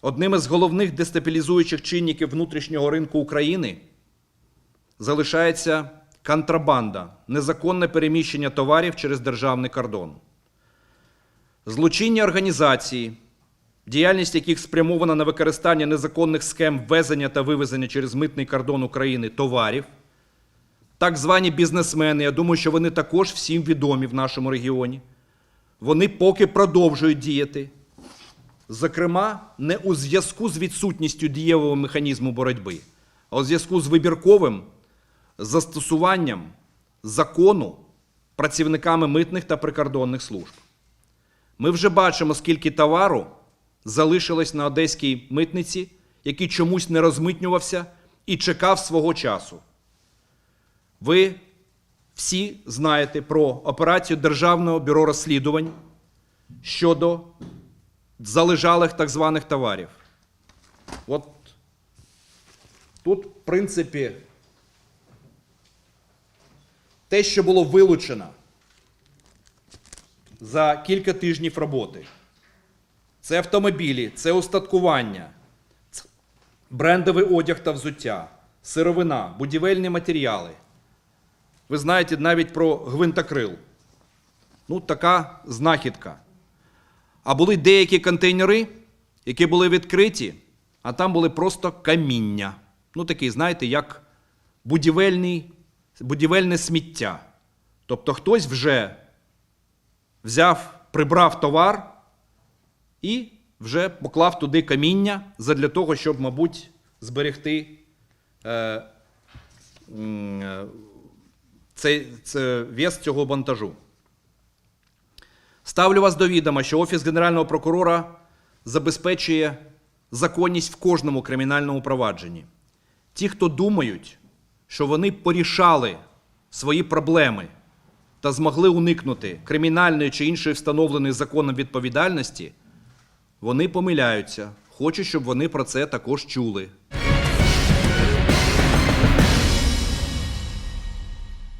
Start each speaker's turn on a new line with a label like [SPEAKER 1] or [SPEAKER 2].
[SPEAKER 1] одним із головних дестабілізуючих чинників внутрішнього ринку України залишається контрабанда, незаконне переміщення товарів через державний кордон. Злочинні організації, діяльність яких спрямована на використання незаконних схем ввезення та вивезення через митний кордон України товарів, так звані бізнесмени, я думаю, що вони також всім відомі в нашому регіоні, вони поки продовжують діяти. Зокрема, не у зв'язку з відсутністю дієвого механізму боротьби, а у зв'язку з вибірковим застосуванням закону працівниками митних та прикордонних служб. Ми вже бачимо, скільки товару залишилось на одеській митниці, який чомусь не розмитнювався і чекав свого часу. Ви всі знаєте про операцію Державного бюро розслідувань щодо залежалих так званих товарів. От тут, в принципі, те, що було вилучено за кілька тижнів роботи. Це автомобілі, це устаткування, брендовий одяг та взуття, сировина, будівельні матеріали. Ви знаєте навіть про гвинтокрил. Ну, така знахідка. А були деякі контейнери, які були відкриті, а там були просто каміння. Ну, такий, знаєте, як будівельне сміття. Тобто хтось вже взяв, прибрав товар і вже поклав туди каміння задля того, щоб, мабуть, зберегти е, е, цей, це, вес цього вантажу. Ставлю вас до відома, що Офіс Генерального прокурора забезпечує законність в кожному кримінальному провадженні. Ті, хто думають, що вони порішали свої проблеми та змогли уникнути кримінальної чи іншої встановленої законом відповідальності, вони помиляються. Хочу, щоб вони про це також чули.